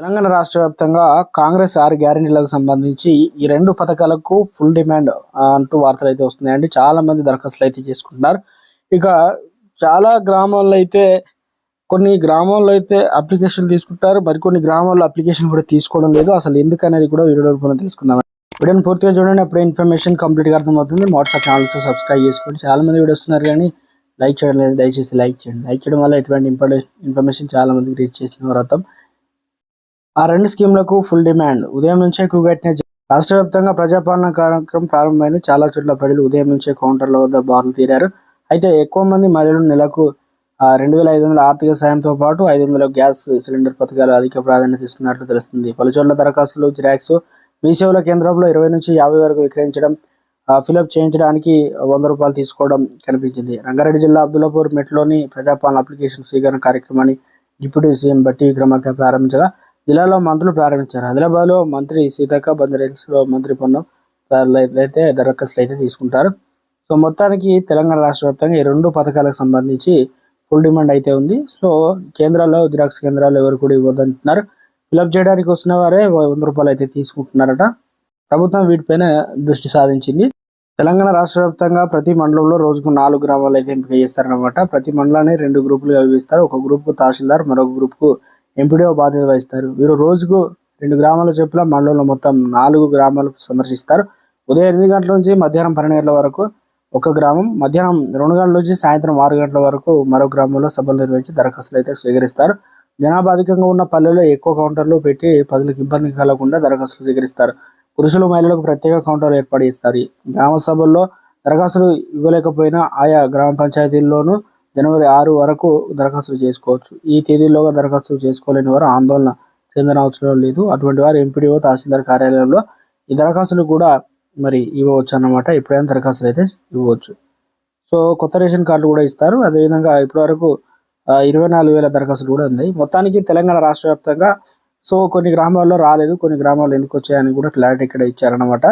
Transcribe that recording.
తెలంగాణ రాష్ట్ర వ్యాప్తంగా కాంగ్రెస్ ఆరు గ్యారెంటీలకు సంబంధించి ఈ రెండు పథకాలకు ఫుల్ డిమాండ్ అంటూ వార్తలు అయితే వస్తున్నాయండి. చాలా మంది దరఖాస్తులు అయితే చేసుకుంటున్నారు. ఇక చాలా గ్రామాల్లో అయితే కొన్ని గ్రామాల్లో అయితే అప్లికేషన్ తీసుకుంటారు. మరికొన్ని గ్రామాల్లో అప్లికేషన్ కూడా తీసుకోవడం లేదు. అసలు ఎందుకు అనేది కూడా వీడియో రూపంలో తెలుసుకుందాం వీడియోని పూర్తిగా చూడండి. అప్పుడే ఇన్ఫర్మేషన్ కంప్లీట్గా అర్థమవుతుంది. వాట్సాప్ ఛానల్స్ సబ్స్క్రైబ్ చేసుకోండి. చాలా మంది వీడియో వస్తున్నారు కానీ లైక్ చేయడం లేదు. దయచేసి లైక్ చేయండి. లైక్ చేయడం వల్ల ఎటువంటి ఇంపార్టెంట్ ఇన్ఫర్మేషన్ చాలా మందికి రీచ్ చేసిన వ్రతం ఆ రెండు స్కీమ్లకు ఫుల్ డిమాండ్. ఉదయం నుంచే కూగట్టిన రాష్ట్ర వ్యాప్తంగా ప్రజాపాలన కార్యక్రమం ప్రారంభమైంది చాలా చోట్ల ప్రజలు ఉదయం నుంచే కౌంటర్ల వద్ద బారులు తీరారు. అయితే ఎక్కువ మంది మహిళలు నెలకు రెండు వేల ఐదు వందల ఆర్థిక సాయంతో పాటు ఐదు వందల గ్యాస్ సిలిండర్ పథకాలు అధిక ప్రాధాన్యత ఇస్తున్నట్లు తెలుస్తుంది. పలు చోట్ల దరఖాస్తులు జిరాక్స్ మీ సేవల కేంద్రంలో ఇరవై నుంచి యాభై వరకు విక్రయించడం ఫిలప్ చేయించడానికి వంద రూపాయలు తీసుకోవడం కనిపించింది. రంగారెడ్డి జిల్లా అబ్దుల్లాపూర్ మెట్లోని ప్రజాపాలన అప్లికేషన్ స్వీకరణ కార్యక్రమాన్ని డిప్యూటీ సీఎం బట్టి విక్రమార్క ప్రారంభించగా జిల్లాలో మంత్రులు ప్రారంభించారు. ఆదిలాబాద్లో మంత్రి సీతక్క బందరేల్స్లో మంత్రి పొన్నం అయితే దరఖాస్తులు అయితే తీసుకుంటారు. సో మొత్తానికి తెలంగాణ రాష్ట్ర వ్యాప్తంగా ఈ రెండు పథకాలకు సంబంధించి ఫుల్ డిమాండ్ అయితే ఉంది. సో కేంద్రాల్లో జిరాక్స్ కేంద్రాలు ఎవరు కూడా ఇవ్వద్దంటున్నారు. ఫిలప్ చేయడానికి వస్తున్న వారే వంద రూపాయలు అయితే తీసుకుంటున్నారట. ప్రభుత్వం వీటిపైన దృష్టి సాధించింది. తెలంగాణ రాష్ట్ర వ్యాప్తంగా ప్రతి మండలంలో రోజుకు నాలుగు గ్రామాలు అయితే ఎంపిక చేస్తారనమాట ప్రతి మండలాన్ని రెండు గ్రూపులుగా విభజిస్తారు. ఒక గ్రూప్కు తహసీల్దార్ మరొక గ్రూప్కు ఎంపీడీఓ బాధ్యత వహిస్తారు. వీరు రోజుకు రెండు గ్రామాల చొప్పున మండలంలో మొత్తం నాలుగు గ్రామాలు సందర్శిస్తారు. ఉదయం ఎనిమిది గంటల నుంచి మధ్యాహ్నం పన్నెండు గంటల వరకు ఒక గ్రామం మధ్యాహ్నం రెండు గంటల నుంచి సాయంత్రం ఆరు గంటల వరకు మరో గ్రామంలో సభలు నిర్వహించి దరఖాస్తులు అయితే స్వీకరిస్తారు. జనాభా అధికంగా ఉన్న పల్లెల్లో ఎక్కువ కౌంటర్లు పెట్టి ప్రజలకు ఇబ్బంది కలగకుండా దరఖాస్తులు స్వీకరిస్తారు. పురుషులు మహిళలకు ప్రత్యేక కౌంటర్లు ఏర్పాటు చేస్తారు. గ్రామ సభల్లో దరఖాస్తులు ఇవ్వలేకపోయినా ఆయా గ్రామ పంచాయతీల్లోనూ జనవరి ఆరు వరకు దరఖాస్తులు చేసుకోవచ్చు. ఈ తేదీలోగా దరఖాస్తులు చేసుకోలేని వారు ఆందోళన చెందిన అవసరం లేదు. అటువంటి వారు ఎంపీడీఓ తహసీల్దార్ కార్యాలయంలో ఈ దరఖాస్తులు కూడా మరి ఇవ్వవచ్చు అన్నమాట. ఎప్పుడైనా దరఖాస్తులు అయితే ఇవ్వవచ్చు. సో కొత్త రేషన్ కార్డులు కూడా ఇస్తారు. అదేవిధంగా ఇప్పటివరకు ఇరవై నాలుగు వేల దరఖాస్తులు కూడా ఉన్నాయి. మొత్తానికి తెలంగాణ రాష్ట్ర వ్యాప్తంగా సో కొన్ని గ్రామాల్లో రాలేదు. కొన్ని గ్రామాల్లో ఎందుకు వచ్చాయని కూడా క్లారిటీ ఇక్కడ ఇచ్చారనమాట